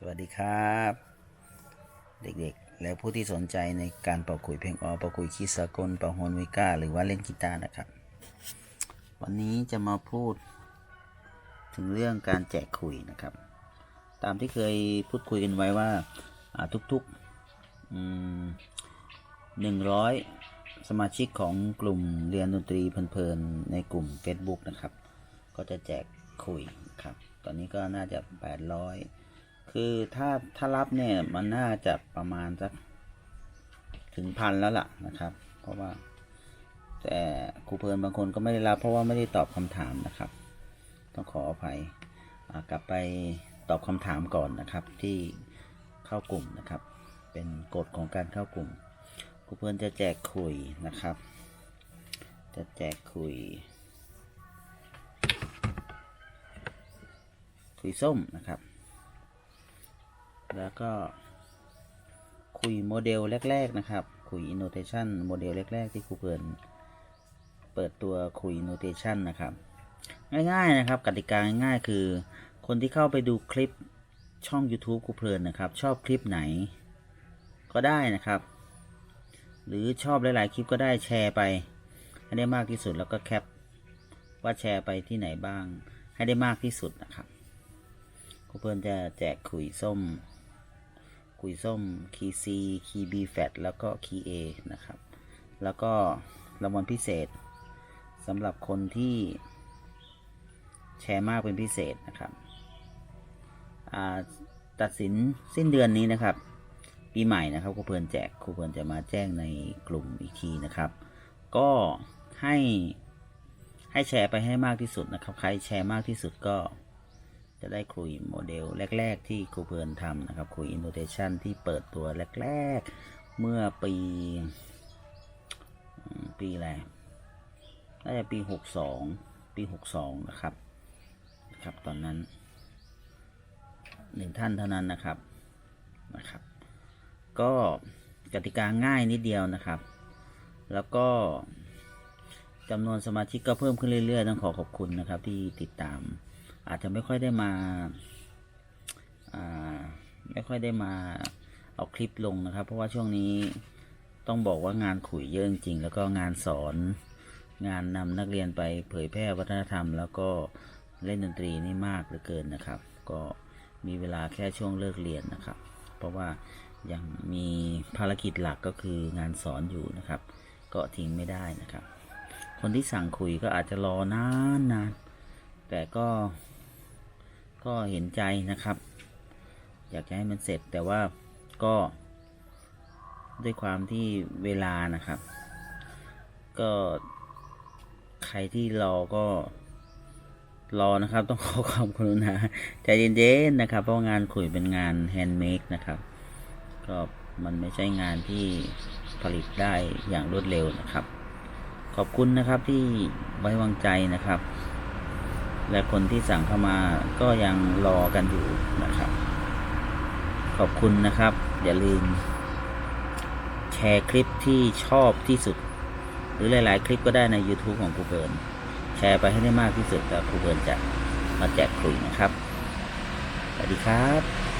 สวัสดีครับ เด็กๆ และผู้ที่สนใจในการเป่าขลุยเพลงออเป่าขลุยคีสากลเป่าโฮนวิก้า หรือว่าเล่นกีตาร์นะครับ วันนี้จะมาพูด ถึงเรื่องการแจกขลุยนะครับ ตามที่เคยพูดคุยกันไว้ว่าทุกๆหนึ่งร้อยสมาชิกของกลุ่มเรียนดนตรีเพลินๆ ในกลุ่ม Facebook นะครับ ก็จะแจกขลุยครับ ตอนนี้ก็น่าจะ 800 คือถ้าถ้ารับเนี่ยมันน่าจะประมาณสักถึงพันแล้วล่ะนะครับ เพราะว่า แต่ครูเพลินบางคนก็ไม่ได้รับเพราะว่าไม่ได้ตอบคำถามนะครับ ต้องขออภัยกลับไปตอบคำถามก่อนนะครับ ที่เข้ากลุ่มนะครับ เป็นกฎของการเข้ากลุ่มครูเพลินจะแจกคุยนะครับ จะแจกคุยคุยส้มนะครับ แล้วก็คุยโมเดลแรก ๆ นะครับ คุย innotation โมเดลแรก ๆ ที่ครูเพลินเปิดตัวคุย innotation นะครับ ง่ายๆนะครับกติกาง่ายๆคือ คนที่เข้าไปดูคลิปช่อง YouTube ครูเพลินนะครับ ชอบคลิปไหน ก็ได้นะครับ หรือชอบหลาย ๆ คลิปก็ได้แชร์ไป ให้ได้มากที่สุดแล้วก็แคปว่าแชร์ไปที่ไหนบ้าง ให้ได้มากที่สุดนะครับครูเพลินจะแจกขุยส้ม ขุยส้มคีย์ C คีย์ B แฟตแล้วก็คีย์ A นะครับ แล้วก็รางวัลพิเศษสำหรับคนที่แชร์มากเป็นพิเศษนะครับตัดสินสิ้นเดือนนี้นะครับ ปีใหม่นะครับครูเพลินแจกครูเพลินจะมาแจ้งในกลุ่มอีกทีนะครับ ก็ให้ให้แชร์ไปให้มากที่สุดนะครับ ใครแชร์มากที่สุดก็ จะได้คุยโมเดลแรก ๆ ที่ครูเพลินทำนะครับคุย innovation ที่เปิดตัวแรก ๆ เมื่อปี ปีอะไรน่าจะปี 62 ปี 62 นะครับนะครับ ตอนนั้นหนึ่งท่านเท่านั้นนะครับนะครับ ก็กติกาง่ายนิดเดียวนะครับ แล้วก็จำนวนสมาชิกก็เพิ่มขึ้นเรื่อยๆ ต้องขอขอบคุณนะครับที่ติดตาม อาจจะไม่ค่อยได้มาไม่ค่อยได้มาเอาคลิปลงนะครับ เพราะว่าช่วงนี้ต้องบอกว่างานขุยเยอะจริงแล้วก็งานสอน งานนำนักเรียนไปเผยแพร่วัฒนธรรม แล้วก็เล่นดนตรีนี่มากเหลือเกินนะครับ ก็มีเวลาแค่ช่วงเลิกเรียนนะครับ เพราะว่ายังมีภารกิจหลักก็คืองานสอนอยู่นะครับ ก็ทิ้งไม่ได้นะครับ คนที่สั่งคุยก็อาจจะรอนานนานแต่ก็ ก็เห็นใจนะครับ อยากจะให้มันเสร็จแต่ว่าก็ ด้วยความที่เวลานะครับ ก็ใครที่รอก็รอนะครับ ต้องขอความกรุณาใจเย็นๆนะครับ เพราะงานขุยเป็นงานแฮนด์เมดนะครับก็มันไม่ใช่งานที่ผลิตได้อย่างรวดเร็วนะครับ ขอบคุณนะครับที่ไว้วางใจนะครับ และคนที่สั่งเข้ามาก็ยังรอกันอยู่นะครับ ขอบคุณนะครับ อย่าลืม แชร์คลิปที่ชอบที่สุด หรือหลาย ๆ คลิปก็ได้ใน YouTube ของครูเบิร์นแชร์ไปให้ได้มากที่สุดแล้วครูเบิร์นจะมาแจกคุยนะครับสวัสดีครับ